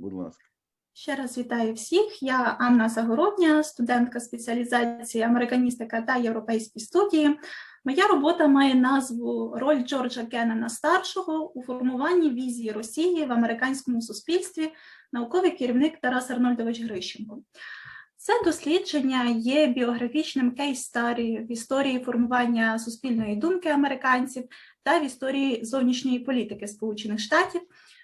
Будь ласка. Ще раз вітаю всіх. Я Анна Загородня, студентка спеціалізації американістика та європейські студії. Моя робота має назву Роль Джорджа Кеннена старшого у формуванні візії Росії в американському суспільстві, науковий керівник Тарас Арнольдович Грищенко. Це дослідження є біографічним кейс-старі в історії формування суспільної думки американців та в історії зовнішньої політики Сполучених Штатів.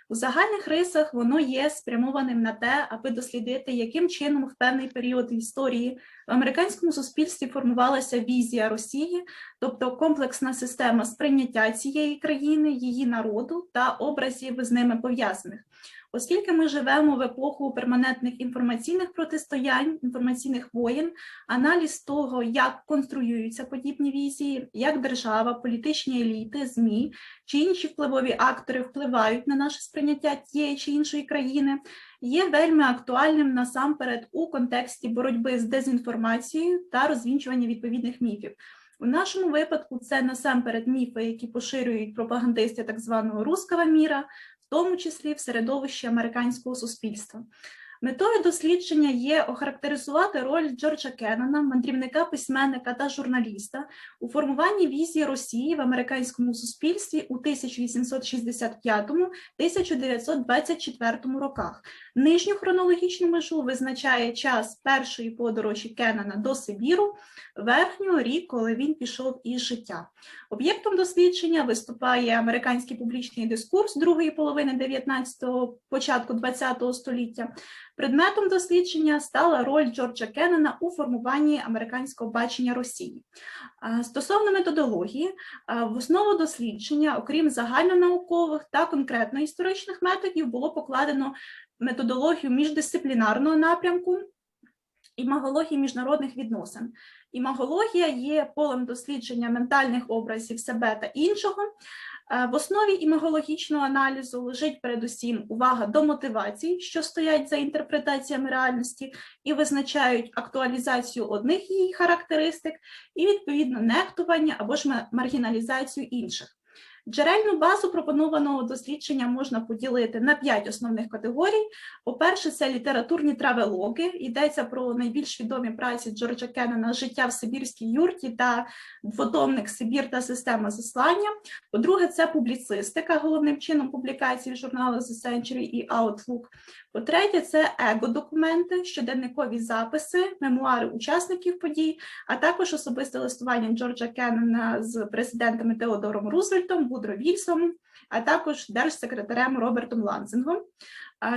У загальних рисах воно є спрямованим на те, аби дослідити, яким чином в певний період історії в американському суспільстві формувалася візія Росії, тобто комплексна система сприйняття цієї країни, її народу та образів з ними пов'язаних. Оскільки ми живемо в епоху перманентних інформаційних протистоянь, інформаційних воєн, аналіз того, як конструюються подібні візії, як держава, політичні еліти, ЗМІ чи інші впливові актори впливають на наше сприйняття тієї чи іншої країни, є вельми актуальним насамперед у контексті боротьби з дезінформацією та розвінчування відповідних міфів. У нашому випадку це насамперед міфи, які поширюють пропагандисти так званого руского міра, тому числі в середовищі американського суспільства. Метою дослідження є охарактеризувати роль Джорджа Кеннона, мандрівника, письменника та журналіста у формуванні візії Росії в американському суспільстві у 1865-1924 роках. Нижню хронологічну межу визначає час першої подорожі Кеннона до Сибіру, верхню рік, коли він пішов із життя. Об'єктом дослідження виступає американський публічний дискурс другої половини 19-го, початку 20-го століття. Предметом дослідження стала роль Джорджа Кеннена у формуванні американського бачення Росії. Стосовно методології, в основу дослідження, окрім загальнонаукових та конкретно історичних методів, було покладено методологію міждисциплінарного напрямку. Імагології міжнародних відносин. Імагологія є полем дослідження ментальних образів себе та іншого. В основі імагологічного аналізу лежить передусім увага до мотивацій, що стоять за інтерпретаціями реальності, і визначають актуалізацію одних її характеристик, і відповідно нехтування або ж маргіналізацію інших. Джерельну базу пропонованого дослідження можна поділити на п'ять основних категорій. По-перше, це літературні травелоги. Йдеться про найбільш відомі праці Джорджа Кеннена «Життя в Сибірській юрті та двотомник Сибір та система заслання. По-друге, це публіцистика, головним чином публікації в журналах The Century і Outlook. По-третє, це его-документи, щоденникові записи, мемуари учасників подій, а також особисте листування Джорджа Кеннена з президентами Теодором Рузвельтом, Вудро Вільсом, а також держсекретарем Робертом Ланзингом.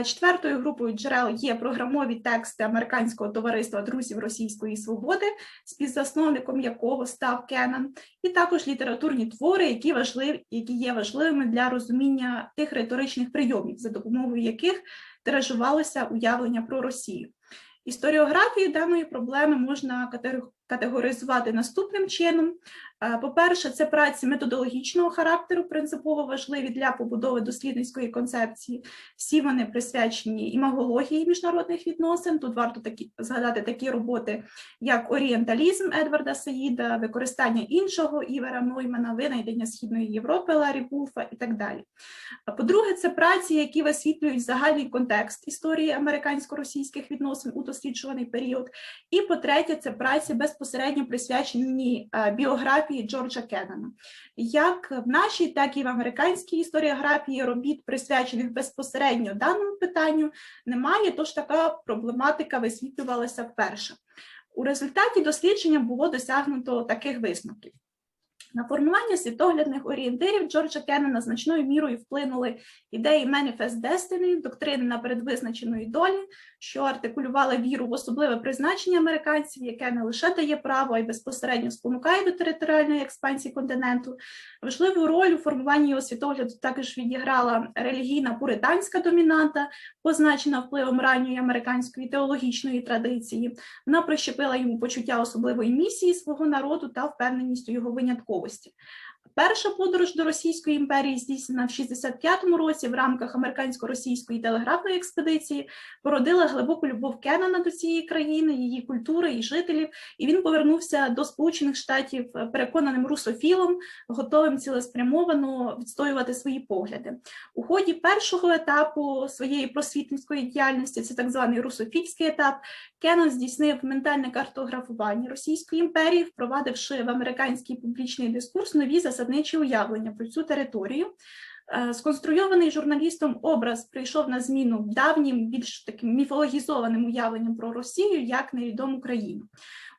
Четвертою групою джерел є програмові тексти американського товариства друзів Російської свободи, співзасновником якого став Кеннон, і також літературні твори, які важливі, які є важливими для розуміння тих риторичних прийомів, за допомогою яких тиражувалося уявлення про Росію. Історіографію даної проблеми можна категоризувати наступним чином: по-перше, це праці методологічного характеру, принципово важливі для побудови дослідницької концепції. Всі вони присвячені імагології міжнародних відносин. Тут варто такі згадати такі роботи, як орієнталізм Едварда Саїда, використання іншого Івера Ноймана, винайдення Східної Європи Ларі Буфа і так далі. По-друге, це праці, які висвітлюють загальний контекст історії американсько-російських відносин у досліджуваний період. І по-третє, це праці безпосередньо присвячені біографії Джорджа Кеннона. Як в нашій, так і в американській історіографії робіт, присвячених безпосередньо даному питанню, немає, тож така проблематика висвітлювалася вперше. У результаті дослідження було досягнуто таких висновків. На формування світоглядних орієнтирів Джорджа Кеннена значною мірою вплинули ідеї Manifest Destiny, доктрини на передвизначеної долі, що артикулювали віру в особливе призначення американців, яке не лише дає право, а й безпосередньо спонукає до територіальної експансії континенту. Важливу роль у формуванні його світогляду також відіграла релігійна пуританська домінанта, позначена впливом ранньої американської теологічної традиції. Вона прищепила йому почуття особливої місії свого народу та впевненість у його винятковості. Перша подорож до Російської імперії здійснена в 65-му році в рамках американсько-російської телеграфної експедиції, породила глибоку любов Кеннана до цієї країни, її культури і жителів. І він повернувся до Сполучених Штатів е, переконаним русофілом, готовим цілеспрямовано відстоювати свої погляди. У ході першого етапу своєї просвітницької діяльності, це так званий русофільський етап, Кеннон здійснив ментальне картографування Російської імперії, впровадивши в американський публічний дискурс нові засадничі уявлення про цю територію. Е, Сконструйований журналістом образ прийшов на зміну давнім, більш таким міфологізованим уявленням про Росію як невідому країну.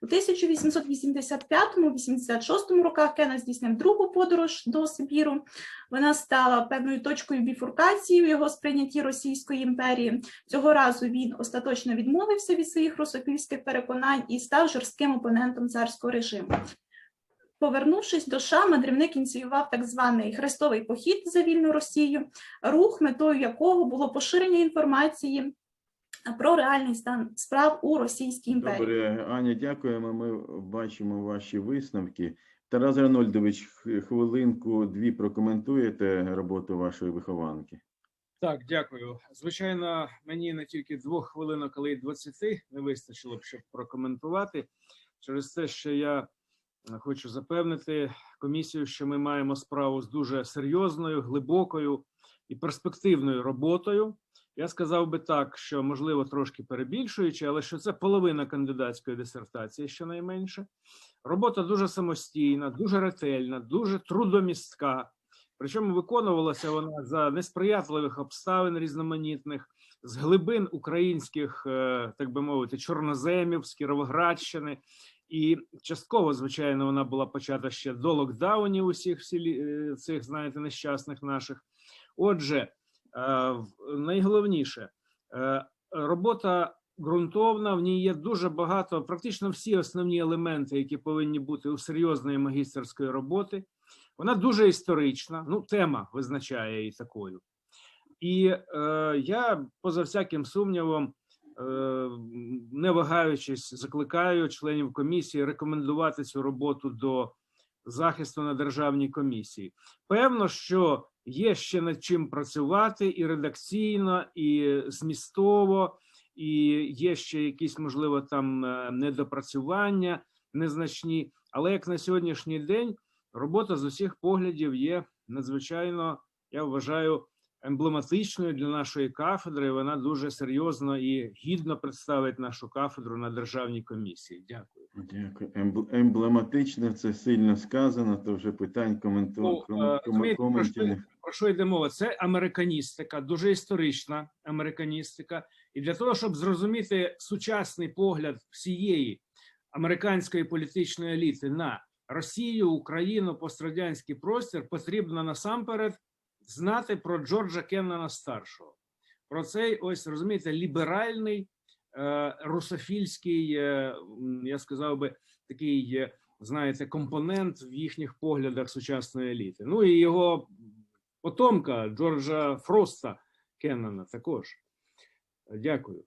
У 1885-86 роках Кеннон здійснив другу подорож до Сибіру. Вона стала певною точкою біфуркації у його сприйнятті Російської імперії. Цього разу він остаточно відмовився від своїх русофільських переконань і став жорстким опонентом царського режиму. Повернувшись до США, мандрівник ініціював так званий хрестовий похід за вільну Росію, рух, метою якого було поширення інформації про реальний стан справ у Російській імперії. Добре, Аня, дякуємо. Ми бачимо ваші висновки. Тарас Ренольдович, х- хвилинку дві прокоментуєте роботу вашої вихованки. Так, дякую. Звичайно, мені не тільки двох хвилинок, але й 20 не вистачило б, щоб прокоментувати. Через те, що я хочу запевнити комісію, що ми маємо справу з дуже серйозною, глибокою і перспективною роботою. Я сказав би так, що можливо трошки перебільшуючи, але що це половина кандидатської дисертації, щонайменше. Робота дуже самостійна, дуже ретельна, дуже трудомістка. Причому виконувалася вона за несприятливих обставин різноманітних, з глибин українських, е, так би мовити, чорноземів з Кіровоградщини. І частково, звичайно, вона була почата ще до локдаунів усіх всі е, цих, знаєте, нещасних наших. Отже, е, найголовніше е, робота ґрунтовна. В ній є дуже багато, практично всі основні елементи, які повинні бути у серйозної магістерської роботи. Вона дуже історична. Ну, тема визначає її такою. І е, я, поза всяким сумнівом, не вагаючись, закликаю членів комісії рекомендувати цю роботу до захисту на державній комісії. Певно, що є ще над чим працювати і редакційно, і змістово, і є ще якісь, можливо, там е, недопрацювання незначні. Але як на сьогоднішній день робота з усіх поглядів є надзвичайно, я вважаю, емблематичною для нашої кафедри. Вона дуже серйозно і гідно представить нашу кафедру на державній комісії. Дякую. Дякую. Ембл- Емблематично, це сильно сказано, то вже питань коменту... Ну, ком- е, ком- про що йде мова? Це американістика, дуже історична американістика. І для того, щоб зрозуміти сучасний погляд всієї американської політичної еліти на Росію, Україну, пострадянський простір, потрібно насамперед знати про Джорджа Кеннона старшого, про цей ось розумієте, ліберальний е, русофільський, е, я сказав би, такий, е, знаєте, компонент в їхніх поглядах сучасної еліти. Ну і його потомка Джорджа Фроста Кеннона також. Дякую.